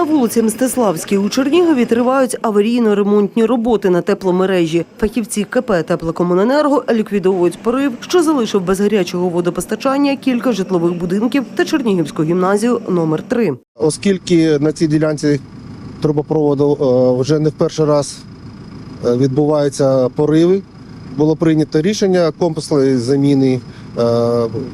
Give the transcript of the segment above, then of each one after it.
На вулиці Мстиславській у Чернігові тривають аварійно-ремонтні роботи на тепломережі. Фахівці КП «Теплокомуненерго» ліквідовують порив, що залишив без гарячого водопостачання кілька житлових будинків та Чернігівську гімназію номер 3 Оскільки на цій ділянці трубопроводу е, вже не в перший раз е, відбуваються пориви, було прийнято рішення комплексної заміни е,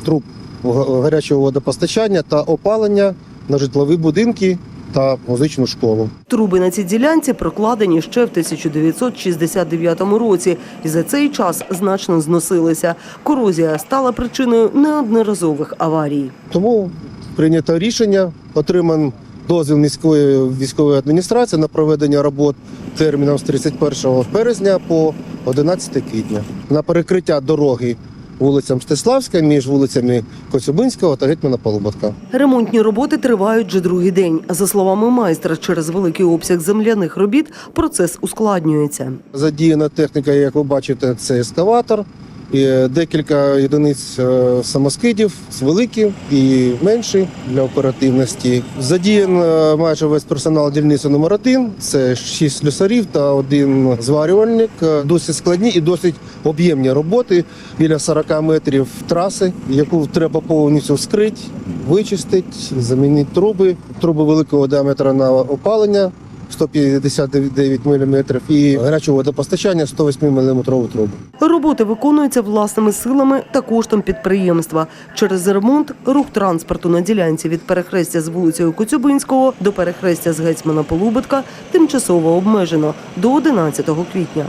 труб га- гарячого водопостачання та опалення на житлові будинки та музичну школу. Труби на цій ділянці прокладені ще в 1969 році і за цей час значно зносилися. Корозія стала причиною неодноразових аварій. Тому прийнято рішення, отриман дозвіл міської військової адміністрації на проведення робот терміном з 31 березня по 11 квітня на перекриття дороги вулиця Мстиславська між вулицями Коцюбинського та Гетьмана Полуботка. Ремонтні роботи тривають вже другий день. За словами майстра, через великий обсяг земляних робіт процес ускладнюється. Задіяна техніка, як ви бачите, це ескаватор. Декілька одиниць е, самоскидів великі і менші для оперативності. Задіян е, майже весь персонал дільниці номер 1 Це шість слюсарів та один зварювальник. Е, Досить складні і досить об'ємні роботи біля 40 метрів траси, яку треба повністю вскрити, вичистити, замінити труби. Труби великого діаметра на опалення. 159 мм і гарячого водопостачання 108 мм трубу. Роботи виконуються власними силами та коштом підприємства. Через ремонт рух транспорту на ділянці від перехрестя з вулицею Коцюбинського до перехрестя з гетьмана Полубитка тимчасово обмежено до 11 квітня.